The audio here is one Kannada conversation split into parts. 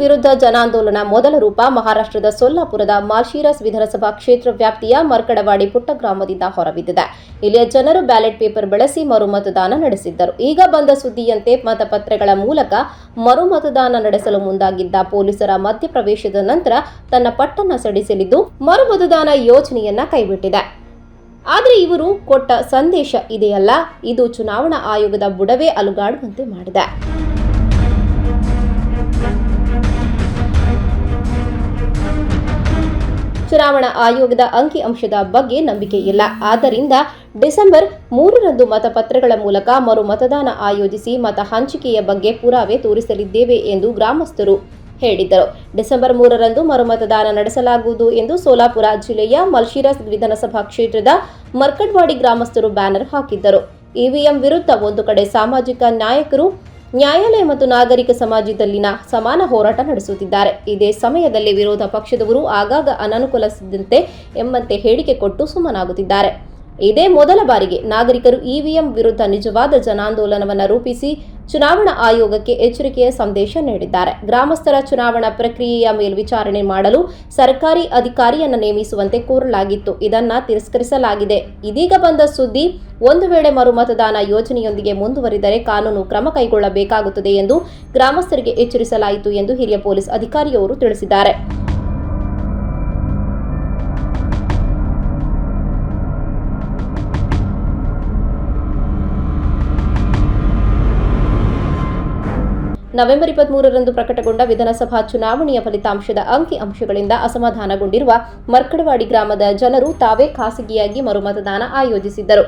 ವಿರುದ್ಧ ಜನಾಂದೋಲನ ಮೊದಲ ರೂಪ ಮಹಾರಾಷ್ಟ್ರದ ಸೊಲ್ಲಾಪುರದ ಮಾಶಿರಸ್ ವಿಧಾನಸಭಾ ಕ್ಷೇತ್ರ ವ್ಯಾಪ್ತಿಯ ಮರ್ಕಡವಾಡಿ ಪುಟ್ಟ ಗ್ರಾಮದಿಂದ ಹೊರಬಿದ್ದಿದೆ. ಇಲ್ಲಿಯ ಜನರು ಬ್ಯಾಲೆಟ್ ಪೇಪರ್ ಬಳಸಿ ಮರು ಮತದಾನ ನಡೆಸಿದ್ದರು. ಈಗ ಬಂದ ಸುದ್ದಿಯಂತೆ ಮತಪತ್ರಗಳ ಮೂಲಕ ಮರು ಮತದಾನ ನಡೆಸಲು ಮುಂದಾಗಿದ್ದ ಪೊಲೀಸರ ಮಧ್ಯಪ್ರವೇಶದ ನಂತರ ತನ್ನ ಪಟ್ಟನ್ನ ಸಡಿಸಲಿದ್ದು ಮರು ಮತದಾನ ಯೋಜನೆಯನ್ನ ಕೈಬಿಟ್ಟಿದೆ. ಆದರೆ ಇವರು ಕೊಟ್ಟ ಸಂದೇಶ ಇದೆಯಲ್ಲ, ಇದು ಚುನಾವಣಾ ಆಯೋಗದ ಬುಡವೇ ಅಲುಗಾಡುವಂತೆ ಮಾಡಿದೆ. ಚುನಾವಣಾ ಆಯೋಗದ ಅಂಕಿ ಅಂಶದ ಬಗ್ಗೆ ನಂಬಿಕೆ ಇಲ್ಲ. ಆದ್ದರಿಂದ ಡಿಸೆಂಬರ್ ಮೂರರಂದು ಮತಪತ್ರಗಳ ಮೂಲಕ ಮರು ಮತದಾನ ಆಯೋಜಿಸಿ ಮತ ಹಂಚಿಕೆಯ ಬಗ್ಗೆ ಪುರಾವೆ ತೋರಿಸಲಿದ್ದೇವೆ ಎಂದು ಗ್ರಾಮಸ್ಥರು ಹೇಳಿದ್ದರು ಡಿಸೆಂಬರ್ ಮೂರರಂದು ಮರು ಮತದಾನ ನಡೆಸಲಾಗುವುದು ಎಂದು ಸೋಲಾಪುರ ಜಿಲ್ಲೆಯ ಮಲ್ಶಿರಸ್ ವಿಧಾನಸಭಾ ಕ್ಷೇತ್ರದ ಮರ್ಕಟ್ವಾಡಿ ಗ್ರಾಮಸ್ಥರು ಬ್ಯಾನರ್ ಹಾಕಿದ್ದರು. ಇವಿಎಂ ವಿರುದ್ಧ ಒಂದು ಕಡೆ ಸಾಮಾಜಿಕ ನಾಯಕರು ನ್ಯಾಯಾಲಯ ಮತ್ತು ನಾಗರಿಕ ಸಮಾಜದಲ್ಲಿನ ಸಮಾನ ಹೋರಾಟ ನಡೆಸುತ್ತಿದ್ದಾರೆ. ಇದೇ ಸಮಯದಲ್ಲಿ ವಿರೋಧ ಪಕ್ಷದವರು ಆಗಾಗ ಅನನುಕೂಲಿಸಿದಂತೆ ಎಂಬಂತೆ ಹೇಳಿಕೆ ಕೊಟ್ಟು ಸುಮ್ಮನಾಗುತ್ತಿದ್ದಾರೆ. ಇದೇ ಮೊದಲ ಬಾರಿಗೆ ನಾಗರಿಕರು ಇವಿಎಂ ವಿರುದ್ಧ ನಿಜವಾದ ಜನಾಂದೋಲನವನ್ನು ರೂಪಿಸಿ ಚುನಾವಣಾ ಆಯೋಗಕ್ಕೆ ಎಚ್ಚರಿಕೆಯ ಸಂದೇಶ ನೀಡಿದ್ದಾರೆ. ಗ್ರಾಮಸ್ಥರ ಚುನಾವಣಾ ಪ್ರಕ್ರಿಯೆಯ ಮೇಲ್ವಿಚಾರಣೆ ಮಾಡಲು ಸರ್ಕಾರಿ ಅಧಿಕಾರಿಯನ್ನು ನೇಮಿಸುವಂತೆ ಕೋರಲಾಗಿತ್ತು. ಇದನ್ನ ತಿರಸ್ಕರಿಸಲಾಗಿದೆ. ಇದೀಗ ಬಂದ ಸುದ್ದಿ, ಒಂದು ವೇಳೆ ಮರು ಮತದಾನ ಯೋಜನೆಯೊಂದಿಗೆ ಮುಂದುವರಿದರೆ ಕಾನೂನು ಕ್ರಮ ಕೈಗೊಳ್ಳಬೇಕಾಗುತ್ತದೆ ಎಂದು ಗ್ರಾಮಸ್ಥರಿಗೆ ಎಚ್ಚರಿಸಲಾಯಿತು ಎಂದು ಹಿರಿಯ ಪೊಲೀಸ್ ಅಧಿಕಾರಿಯವರು ತಿಳಿಸಿದ್ದಾರೆ. ನವೆಂಬರ್ ಇಪ್ಪತ್ಮೂರರಂದು ಪ್ರಕಟಗೊಂಡ ವಿಧಾನಸಭಾ ಚುನಾವಣೆಯ ಫಲಿತಾಂಶದ ಅಂಕಿ ಅಂಶಗಳಿಂದ ಅಸಮಾಧಾನಗೊಂಡಿರುವ ಮರ್ಕಡವಾಡಿ ಗ್ರಾಮದ ಜನರು ತಾವೇ ಖಾಸಗಿಯಾಗಿ ಮರುಮತದಾನ ಆಯೋಜಿಸಿದ್ದರು.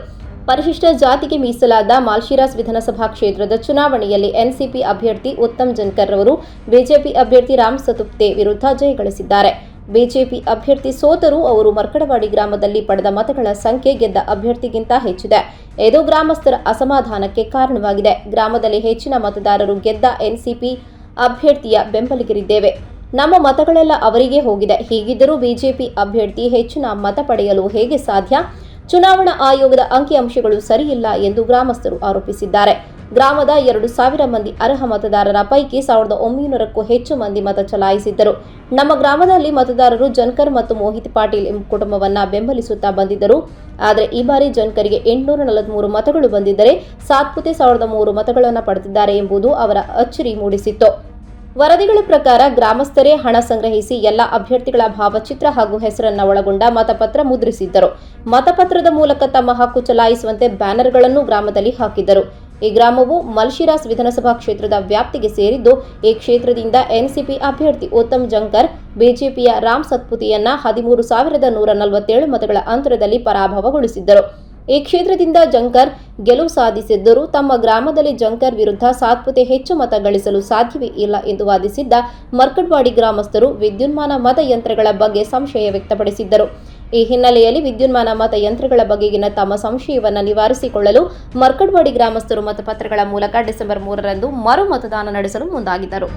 ಪರಿಶಿಷ್ಟ ಜಾತಿಗೆ ಮೀಸಲಾದ ಮಾಲ್ಶಿರಾಸ್ ವಿಧಾನಸಭಾ ಕ್ಷೇತ್ರದ ಚುನಾವಣೆಯಲ್ಲಿ ಎನ್ಸಿಪಿ ಅಭ್ಯರ್ಥಿ ಉತ್ತಮ್ ಜನ್ಕರ್ ಅವರು ಬಿಜೆಪಿ ಅಭ್ಯರ್ಥಿ ರಾಮ್ ಸತುಪ್ತೆ ವಿರುದ್ಧ ಜಯಗಳಿಸಿದ್ದಾರೆ ಬಿಜೆಪಿ ಅಭ್ಯರ್ಥಿ ಸೋತರೂ ಅವರು ಮರ್ಕಡವಾಡಿ ಗ್ರಾಮದಲ್ಲಿ ಪಡೆದ ಮತಗಳ ಸಂಖ್ಯೆ ಗೆದ್ದ ಅಭ್ಯರ್ಥಿಗಿಂತ ಹೆಚ್ಚಿದೆ. ಇದು ಗ್ರಾಮಸ್ಥರ ಅಸಮಾಧಾನಕ್ಕೆ ಕಾರಣವಾಗಿದೆ. ಗ್ರಾಮದಲ್ಲಿ ಹೆಚ್ಚಿನ ಮತದಾರರು ಗೆದ್ದ ಎನ್ಸಿಪಿ ಅಭ್ಯರ್ಥಿಯ ಬೆಂಬಲಿಗರಿದ್ದೇವೆ. ನಮ್ಮ ಮತಗಳೆಲ್ಲ ಅವರಿಗೆ ಹೋಗಿದೆ. ಹೀಗಿದ್ದರೂ ಬಿಜೆಪಿ ಅಭ್ಯರ್ಥಿ ಹೆಚ್ಚಿನ ಮತ ಪಡೆಯಲು ಹೇಗೆ ಸಾಧ್ಯ? ಚುನಾವಣಾ ಆಯೋಗದ ಅಂಕಿಅಂಶಗಳು ಸರಿಯಿಲ್ಲ ಎಂದು ಗ್ರಾಮಸ್ಥರು ಆರೋಪಿಸಿದ್ದಾರೆ. ಗ್ರಾಮದ ಎರಡು ಸಾವಿರ ಮಂದಿ ಅರ್ಹ ಮತದಾರರ ಪೈಕಿ ಸಾವಿರದ ಒಂಬೈನೂರಕ್ಕೂ ಹೆಚ್ಚು ಮಂದಿ ಮತ ಚಲಾಯಿಸಿದ್ದರು. ನಮ್ಮ ಗ್ರಾಮದಲ್ಲಿ ಮತದಾರರು ಜನ್ಕರ್ ಮತ್ತು ಮೋಹಿತ್ ಪಾಟೀಲ್ ಎಂಬ ಕುಟುಂಬವನ್ನ ಬೆಂಬಲಿಸುತ್ತಾ ಬಂದಿದ್ದರು. ಆದರೆ ಈ ಬಾರಿ ಜನ್ಕರ್ಗೆ ಎಂಟುನೂರ ನಲವತ್ಮೂರು ಮತಗಳು ಬಂದಿದ್ದರೆ ಸಾತ್ಪುತೆ ಸಾವಿರದ ಮೂರು ಮತಗಳನ್ನು ಪಡೆದಿದ್ದಾರೆ ಎಂಬುದು ಅವರ ಅಚ್ಚರಿ ಮೂಡಿಸಿತ್ತು. ವರದಿಗಳ ಪ್ರಕಾರ ಗ್ರಾಮಸ್ಥರೇ ಹಣ ಸಂಗ್ರಹಿಸಿ ಎಲ್ಲ ಅಭ್ಯರ್ಥಿಗಳ ಭಾವಚಿತ್ರ ಹಾಗೂ ಹೆಸರನ್ನ ಒಳಗೊಂಡ ಮತಪತ್ರ ಮುದ್ರಿಸಿದ್ದರು. ಮತಪತ್ರದ ಮೂಲಕ ತಮ್ಮ ಹಕ್ಕು ಚಲಾಯಿಸುವಂತೆ ಬ್ಯಾನರ್ಗಳನ್ನು ಗ್ರಾಮದಲ್ಲಿ ಹಾಕಿದ್ದರು. ಈ ಗ್ರಾಮವು ಮಲ್ಶಿರಾಸ್ ವಿಧಾನಸಭಾ ಕ್ಷೇತ್ರದ ವ್ಯಾಪ್ತಿಗೆ ಸೇರಿದ್ದು, ಈ ಕ್ಷೇತ್ರದಿಂದ ಎನ್ಸಿಪಿ ಅಭ್ಯರ್ಥಿ ಉತ್ತಮ್ ಜಂಕರ್ ಬಿಜೆಪಿಯ ರಾಮ್ ಸತ್ಪುತಿಯನ್ನ ಹದಿಮೂರು ಸಾವಿರದ ನೂರ ನಲವತ್ತೇಳು ಮತಗಳ ಅಂತರದಲ್ಲಿ ಪರಾಭವಗೊಳಿಸಿದ್ದರು. ಈ ಕ್ಷೇತ್ರದಿಂದ ಜಂಕರ್ ಗೆಲುವು ಸಾಧಿಸಿದ್ದರೂ, ತಮ್ಮ ಗ್ರಾಮದಲ್ಲಿ ಜಂಕರ್ ವಿರುದ್ಧ ಸಾತ್ಪುತೆ ಹೆಚ್ಚು ಮತ ಗಳಿಸಲು ಸಾಧ್ಯವೇ ಇಲ್ಲ ಎಂದು ವಾದಿಸಿದ್ದ ಮರ್ಕಡ್ವಾಡಿ ಗ್ರಾಮಸ್ಥರು ವಿದ್ಯುನ್ಮಾನ ಮತಯಂತ್ರಗಳ ಬಗ್ಗೆ ಸಂಶಯ ವ್ಯಕ್ತಪಡಿಸಿದ್ದರು. ಈ ಹಿನ್ನೆಲೆಯಲ್ಲಿ ವಿದ್ಯುನ್ಮಾನ ಮತಯಂತ್ರಗಳ ಬಗೆಗಿನ ತಮ್ಮ ಸಂಶಯವನ್ನು ನಿವಾರಿಸಿಕೊಳ್ಳಲು ಮರ್ಕಡ್ವಾಡಿ ಗ್ರಾಮಸ್ಥರು ಮತಪತ್ರಗಳ ಮೂಲಕ ಡಿಸೆಂಬರ್ ಮೂರರಂದು ಮರು ಮತದಾನ ನಡೆಸಲು ಮುಂದಾಗಿದ್ದರು.